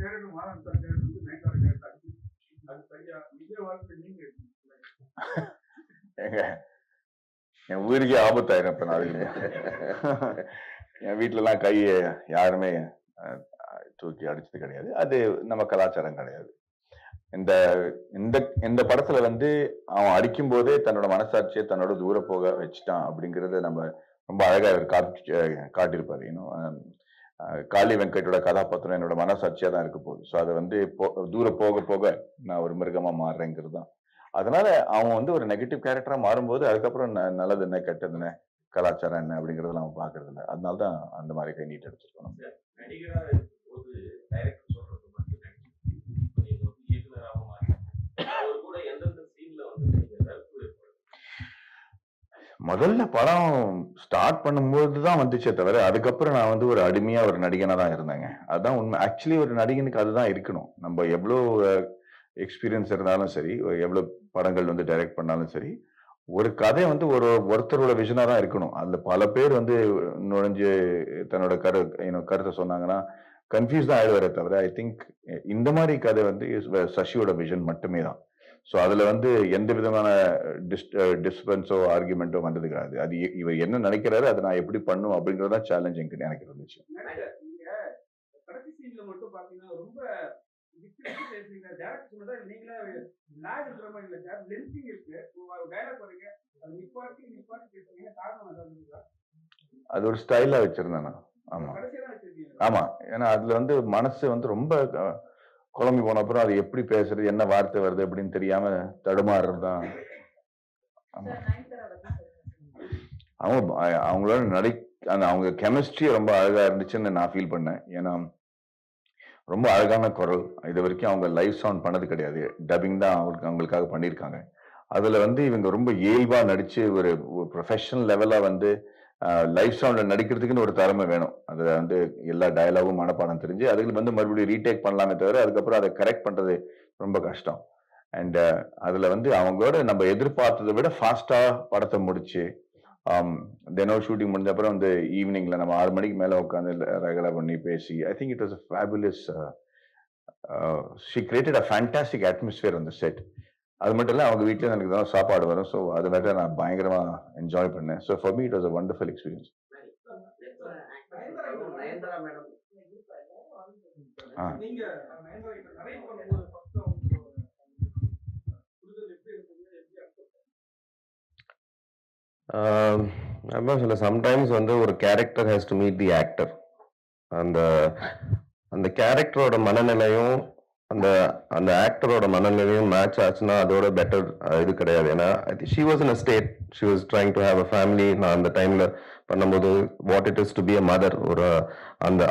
Character மாதம் character வந்து நைட்டார character அது சரியா விஜய் வாழ்க்கை நீங்க என் உயிருக்கே ஆபத்தாயிரும் இப்ப நாளைக்கு. என் வீட்டுலலாம் கையை யாருமே தூக்கி அடிச்சது கிடையாது. அது நம்ம கலாச்சாரம் கிடையாது. இந்த இந்த இந்த படத்துல வந்து அவன் அடிக்கும் போதே தன்னோட மனசாட்சியை தன்னோட தூர போக வச்சுட்டான் அப்படிங்கறத நம்ம ரொம்ப அழகா இவர் காட்டி காட்டியிருப்பாரு. இன்னும் காளி வெங்கட்டோட கதாபாத்திரம் என்னோட மனசாட்சியா தான் இருக்க போகுது. ஸோ அதை வந்து போ தூர போக போக நான் ஒரு மிருகமா மாறுறேங்கிறது தான். அதனால அவன் வந்து ஒரு நெகட்டிவ் கேரக்டரா மாறும்போது அதுக்கப்புறம் நல்லது என்ன கெட்டது என்ன கலாச்சாரம் என்ன அப்படிங்கறத நம்ம பாக்குறது இல்லை அதனால தான் அந்த மாதிரி கை நீட் எடுத்துருக்கோம் முதல்ல படம் ஸ்டார்ட் பண்ணும்போது தான் வந்துச்சே தவிர அதுக்கப்புறம் நான் வந்து ஒரு அடிமையா ஒரு நடிகனா தான் இருந்தேங்க. அதுதான் உண்மை. ஆக்சுவலி ஒரு நடிகனுக்கு அதுதான் இருக்கணும். நம்ம எவ்வளோ எக்ஸ்பீரியன்ஸ் இருந்தாலும் சரி ஒரு எவ்வளோ படங்கள் வந்து டைரக்ட் பண்ணாலும் சரி ஒரு கதை வந்து ஒரு ஒருத்தரோட விஷனாக தான் இருக்கணும். அதில் பல பேர் வந்து நுழைஞ்சு தன்னோட கரு இன்னும் கருத்தை சொன்னாங்கன்னா கன்ஃபியூஸ் தான் ஆயிடுவாரே தவிர ஐ திங்க் இந்த மாதிரி கதை வந்து சசியோட விஷன் மட்டுமே தான். ஸோ அதுல வந்து எந்த விதமான டிஸ் டிஸ்பென்ஸோ ஆர்குமெண்ட்டோ வந்தது கிடையாது. அது இவர் என்ன நினைக்கிறாரு அதை நான் எப்படி பண்ணும் அப்படிங்கறதா சேலஞ்சிங் எனக்கு இருந்துச்சு. அது ஒரு ஸ்டைலா வச்சிருந்தேன் ஆமா. தான் ஆமா. ஏன்னா அதுல வந்து மனசு வந்து ரொம்ப குழம்பி போன அப்புறம் அது எப்படி பேசுறது என்ன வார்த்தை வருது அப்படின்னு தெரியாம தடுமாறுறது தான் ஆமா அவங்க அவங்களோட நடி அந்த அவங்க கெமிஸ்ட்ரி ரொம்ப அழகா இருந்துச்சுன்னு நான் ஃபீல் பண்ணேன். ஏன்னா ரொம்ப அழகான குரல். இது வரைக்கும் அவங்க லைவ் சவுண்ட் பண்ணது கிடையாது. டப்பிங் தான் அவங்களுக்கு அவங்களுக்காக பண்ணியிருக்காங்க. அதுல வந்து இவங்க ரொம்ப இயல்பா நடிச்சு ஒரு ப்ரொஃபஷனல் லெவலா வந்து லைஃப் ஸ்டாண்டில் நடிக்கிறதுக்குன்னு ஒரு திறமை வேணும். அதை வந்து எல்லா டயலாகும் மனப்பாடம் தெரிஞ்சு அதுக்கு வந்து மறுபடியும் ரீடேக் பண்ணலாமே தவிர அதுக்கப்புறம் அதை கரெக்ட் பண்ணுறது ரொம்ப கஷ்டம். அண்ட் அதில் வந்து அவங்களோட நம்ம எதிர்பார்த்ததை விட ஃபாஸ்ட்டாக படத்தை முடிச்சு தினம் ஷூட்டிங் முடிஞ்ச அப்புறம் வந்து ஈவினிங்கில் நம்ம ஆறு மணிக்கு மேலே உட்காந்து ரெகுலர் பண்ணி பேசி I think it was fabulous she created a fantastic atmosphere அந்த செட் அது மட்டும் இல்ல அவங்க வீட்டில் எனக்கு தான் சாப்பாடு வரும். ஸோ அது மட்டும் நான் பயங்கரமா என்ஜாய் பண்ணேன். So for me it was a wonderful experience ஆ. அதான் சொல்ல சம்டைம்ஸ் வந்து ஒரு character has to meet the actor அந்த அந்த கேரக்டரோட மனநிலையும் அந்த அந்த ஆக்டரோட மனநிலையும் மேட்ச் ஆச்சுன்னா அதோட பெட்டர் இது கிடையாது. ஏன்னா she was in a state she was trying to have a family நான் அந்த டைம்ல பண்ணும்போது what it is to be a mother ஒரு அந்த